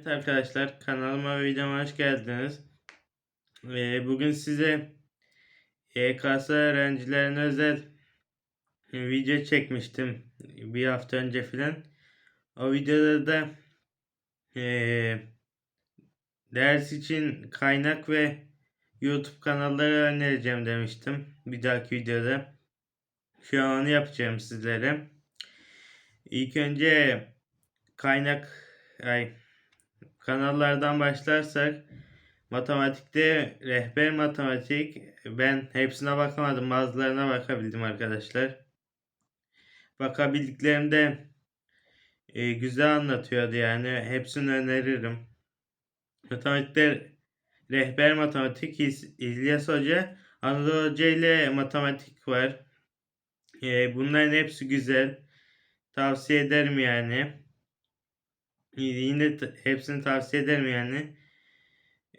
Evet arkadaşlar kanalıma ve videoma hoş geldiniz. Ee, bugün size YKS öğrencilerine özel video çekmiştim bir hafta önce filan. O videoda da ee, ders için kaynak ve YouTube kanalları önereceğim demiştim bir dahaki videoda. Şu an onu yapacağım sizlere. İlk önce kaynak ay kanallardan başlarsak matematikte rehber matematik ben hepsine bakamadım bazılarına bakabildim arkadaşlar. Bakabildiklerimde e, güzel anlatıyordu yani hepsini öneririm. Matematikte rehber matematik İlyas Hoca Anadolu Hoca ile matematik var. E, bunların hepsi güzel. Tavsiye ederim yani. Yine hepsini tavsiye ederim yani.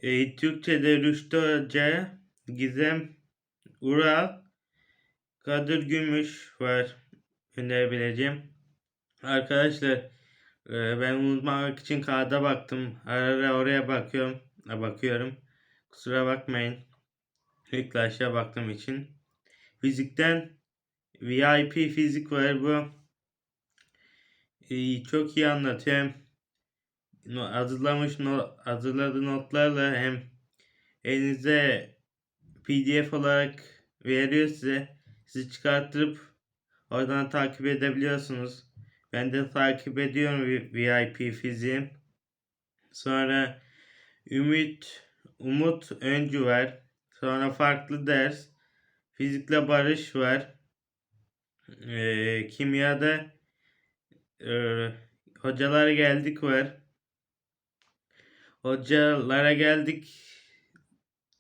E, Türkçe'de Rüştü Hoca, Gizem Ural, Kadir Gümüş var önerebileceğim. Arkadaşlar e, ben unutmamak için kağıda baktım. Ara ara oraya bakıyorum. Ha, bakıyorum. Kusura bakmayın. İlk aşağı baktığım için. Fizikten VIP fizik var bu. E, çok iyi anlatıyor. Hazırlamış no, hazırladığı notlarla hem elinize PDF olarak veriyor size. Sizi çıkarttırıp oradan takip edebiliyorsunuz. Ben de takip ediyorum vi- VIP fiziği. Sonra Ümit Umut Öncü var. Sonra farklı ders. Fizikle Barış var. Ee, kimyada e, hocalara geldik var. Hocalara geldik.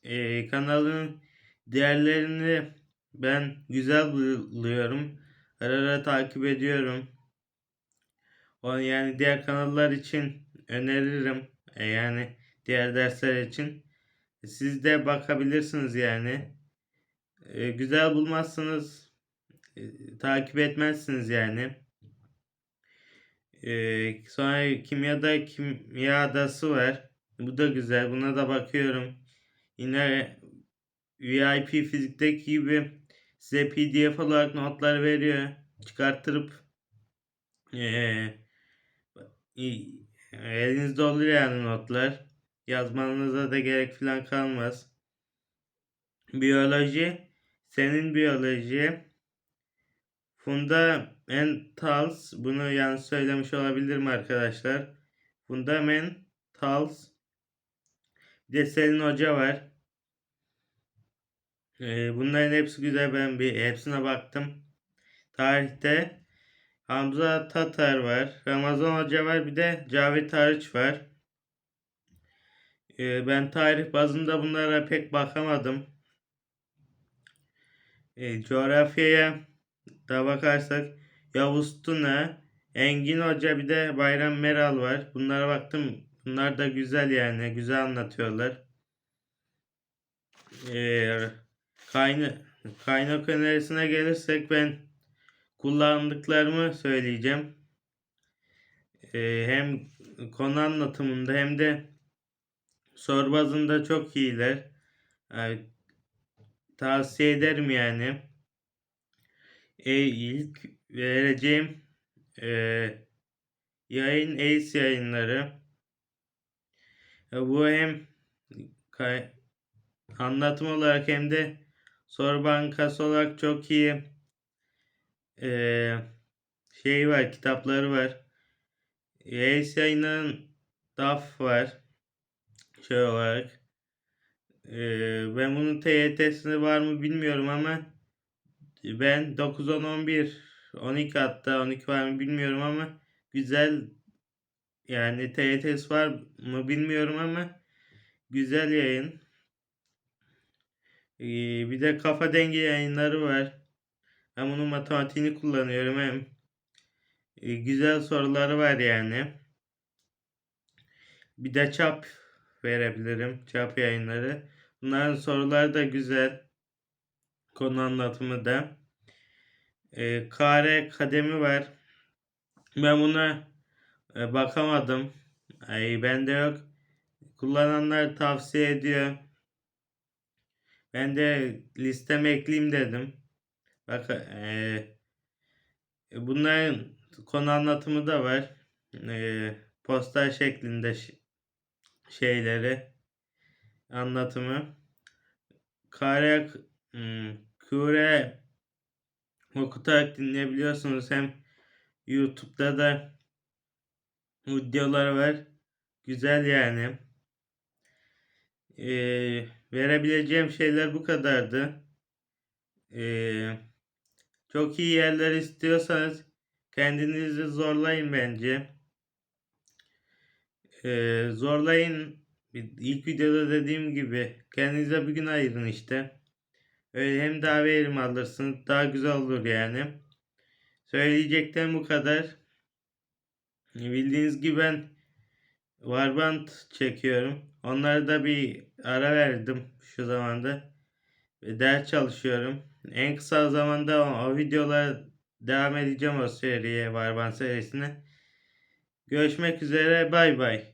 Ee, kanalın değerlerini ben güzel buluyorum. Ara ara takip ediyorum. Onu yani diğer kanallar için öneririm. E, yani diğer dersler için. Siz de bakabilirsiniz yani. E, güzel bulmazsanız e, takip etmezsiniz yani. E, sonra kimyada kimya adası var. Bu da güzel. Buna da bakıyorum. Yine VIP fizikteki gibi size PDF olarak notlar veriyor. Çıkarttırıp eee, i- elinizde olur yani notlar. Yazmanıza da gerek falan kalmaz. Biyoloji, senin biyoloji. Fundamentals, bunu yanlış söylemiş olabilirim arkadaşlar. Fundamentals. Bir de Selin Hoca var. Ee, bunların hepsi güzel. Ben bir hepsine baktım. Tarihte Hamza Tatar var. Ramazan Hoca var. Bir de Cavit Arıç var. Ee, ben tarih bazında bunlara pek bakamadım. Ee, coğrafyaya da bakarsak Yavuz Tuna, Engin Hoca bir de Bayram Meral var. Bunlara baktım. Bunlar da güzel yani. Güzel anlatıyorlar. Ee, kaynak, kaynak önerisine gelirsek ben kullandıklarımı söyleyeceğim. Ee, hem konu anlatımında hem de soru bazında çok iyiler. Yani tavsiye ederim yani. E, ilk vereceğim e, yayın Ace yayınları. Bu hem anlatım olarak hem de soru bankası olarak çok iyi e, şey var, kitapları var. Ace yayınların DAF var. Şey olarak. E, ben bunun TYT'sini var mı bilmiyorum ama ben 9, 10, 11, 12 hatta 12 var mı bilmiyorum ama güzel yani TYT'si var mı bilmiyorum ama güzel yayın. Ee, bir de kafa dengi yayınları var. Ben bunun matematiğini kullanıyorum hem e, güzel soruları var yani. Bir de çap verebilirim. Çap yayınları. Bunların soruları da güzel. Konu anlatımı da. Ee, kare kademi var. Ben buna e, bakamadım. Ay bende yok. Kullananlar tavsiye ediyor. Ben de listeme ekleyeyim dedim. Bak eee bunların konu anlatımı da var. Eee poster şeklinde şeyleri anlatımı. Kare hmm, kure okutarak dinleyebiliyorsunuz. Hem YouTube'da da videolar var. Güzel yani. Eee, verebileceğim şeyler bu kadardı. Eee, çok iyi yerler istiyorsanız kendinizi zorlayın bence. Eee, zorlayın. İlk videoda dediğim gibi kendinize bir gün ayırın işte. Öyle hem daha verim alırsınız. Daha güzel olur yani. Söyleyeceklerim bu kadar. Bildiğiniz gibi ben Warband çekiyorum. Onlara da bir ara verdim şu zamanda. Ve ders çalışıyorum. En kısa zamanda o, o videolara devam edeceğim o seriye Warband serisine. Görüşmek üzere bay bay.